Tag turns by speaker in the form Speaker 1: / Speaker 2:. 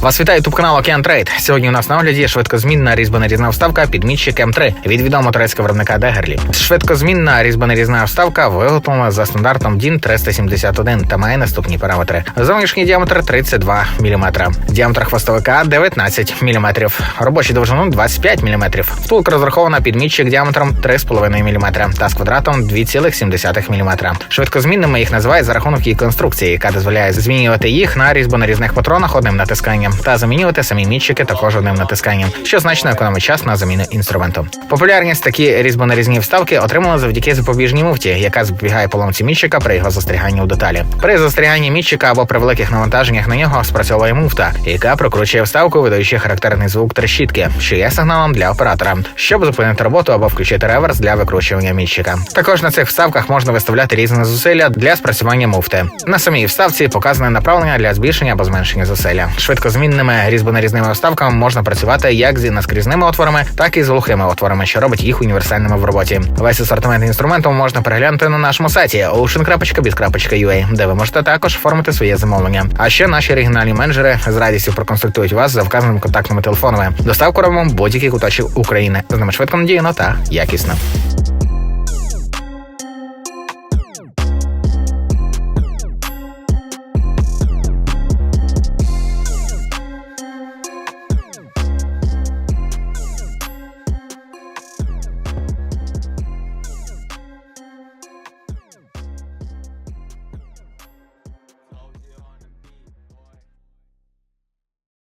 Speaker 1: Вас вітає ютуб канал Океан Трейд. Сьогодні у нас на огляді швидкозмінна різьбонарізна вставка підмітчик М3 від відомого турецького виробника Дегерлі. Швидкозмінна різьбонарізна вставка виготовлена за стандартом DIN 371 та має наступні параметри: зовнішній діаметр 32 мм, діаметр хвостовика 19 мм, робочу довжину 25 мм. Втулка розрахована під мітчик діаметром 3,5 мм та з квадратом 2,7 мм. Швидкозмінними їх називають за рахунок її конструкції, яка дозволяє змінювати їх на різьбонарізних патронах одним натисканням та замінювати самі мітчики також одним натисканням, що значно економить час на заміну інструменту. Популярність такі різьбонарізні вставки отримали завдяки запобіжній муфті, яка запобігає поломці мітчика при його застряганні у деталі. При застряганні мітчика або при великих навантаженнях на нього спрацьовує муфта, яка прокручує вставку, видаючи характерний звук трещітки, що є сигналом для оператора, щоб зупинити роботу або включити реверс для викручування мітчика. Також на цих вставках можна виставляти різні зусилля для спрацювання муфти. На самій вставці показане направлення для збільшення або зменшення зусилля. Швидкозмінними різьбонарізними вставками можна працювати як зі наскрізними отворами, так і з глухими отворами, що робить їх універсальними в роботі. Весь асортимент інструменту можна переглянути на нашому сайті ocean.biz.ua, де ви можете також оформити своє замовлення. А ще наші регіональні менеджери з радістю проконсультують вас за вказаними контактними телефонами. Доставку робимо будь-який куточок України. З ними швидко надійно та якісно.